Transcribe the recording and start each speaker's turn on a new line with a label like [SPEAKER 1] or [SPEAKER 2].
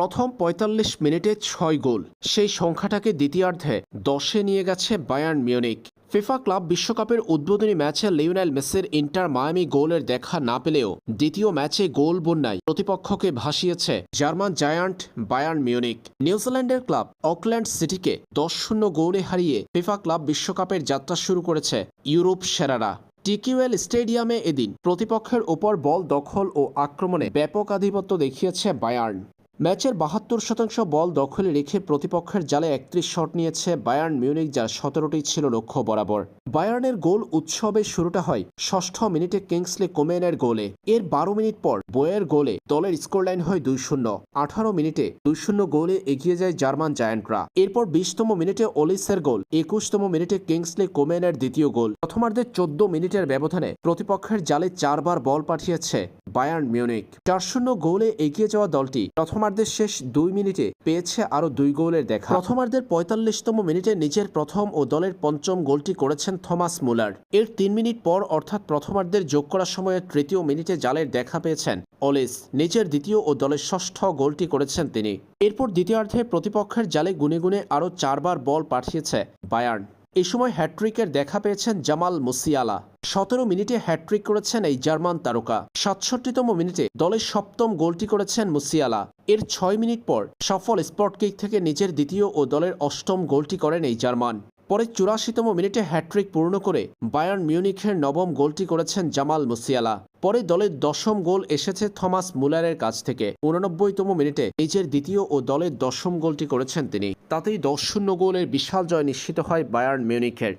[SPEAKER 1] প্রথম ৪৫ মিনিটে ছয় গোল। সেই সংখ্যাটাকে দ্বিতীয়ার্ধে দশে নিয়ে গেছে বায়ার্ন মিউনিক ফিফা ক্লাব বিশ্বকাপের উদ্বোধনী ম্যাচে লিওনেল মেসির ইন্টার মায়ামি গোলের দেখা না পেলেও দ্বিতীয় ম্যাচে গোল বন্যায় প্রতিপক্ষকে ভাসিয়েছে জার্মান জায়ান্ট বায়ার্ন মিউনিক নিউজিল্যান্ডের ক্লাব অকল্যান্ড সিটিকে দশ শূন্য গোলে হারিয়ে ফিফা ক্লাব বিশ্বকাপের যাত্রা শুরু করেছে ইউরোপ সেরারা। টিকিউএল স্টেডিয়ামে এদিন প্রতিপক্ষের ওপর বল দখল ও আক্রমণে ব্যাপক আধিপত্য দেখিয়েছে বায়ার্ন। ম্যাচের বাহাত্তর শতাংশ বল দখলে রেখে প্রতিপক্ষের জালে একত্রিশ শট নিয়েছে বায়ার্ন মিউনিক যার সতেরোটি ছিল লক্ষ্য বরাবর। বায়ার্নের গোল উৎসবে শুরুটা হয় ষষ্ঠ মিনিটে কিংসলে কোমেনের গোলে। এর বারো মিনিট পর বয়ের গোলে দলের স্কোরলাইন হয় দুই শূন্য। আঠারো মিনিটে দুই শূন্য গোলে এগিয়ে যায় জার্মান জায়ান্টরা। এরপর বিশতম মিনিটে ওলিসের গোল, একুশতম মিনিটে কিংসলে কোমেনের দ্বিতীয় গোল। প্রথমার্ধের চোদ্দ মিনিটের ব্যবধানে প্রতিপক্ষের জালে চারবার বল পাঠিয়েছে বায়ার্ন মিউনিক। চার শূন্য গোলে এগিয়ে যাওয়া দলটি প্রথমার্ধের শেষ দুই মিনিটে পেয়েছে আরও দুই গোলের দেখা। প্রথমার্ধের পঁয়তাল্লিশতম মিনিটে নিজের প্রথম ও দলের পঞ্চম গোলটি করেছেন থমাস মুলার। এর তিন মিনিট পর অর্থাৎ প্রথমার্ধের যোগ করার সময়ে তৃতীয় মিনিটে জালের দেখা পেয়েছেন অলিস নিজের দ্বিতীয় ও দলের ষষ্ঠ গোলটি করেছেন তিনি। এরপর দ্বিতীয়ার্ধে প্রতিপক্ষের জালে গুনে গুনে আরও চারবার বল পাঠিয়েছে বায়ার্ন। এই সময় হ্যাট্রিকের দেখা পেয়েছেন জামাল মুসিয়ালা। সতেরো মিনিটে হ্যাট্রিক করেছেন এই জার্মান তারকা। সাতষট্টিতম মিনিটে দলের সপ্তম গোলটি করেছেন মুসিয়ালা। এর ছয় মিনিট পর সফল স্পট কিক থেকে নিজের দ্বিতীয় ও দলের অষ্টম গোলটি করেন এই জার্মান। পরে চুরাশিতম মিনিটে হ্যাট্রিক পূর্ণ করে বায়ার্ন মিউনিখের নবম গোলটি করেছেন জামাল মুসিয়ালা। পরে দলের দশম গোল এসেছে থমাস মুলারের কাছ থেকে। উননব্বইতম মিনিটে নিজের দ্বিতীয় ও দলের দশম গোলটি করেছেন তিনি। তাতেই দশ শূন্য গোলের বিশাল জয় নিশ্চিত হয় বায়ার্ন মিউনিখের।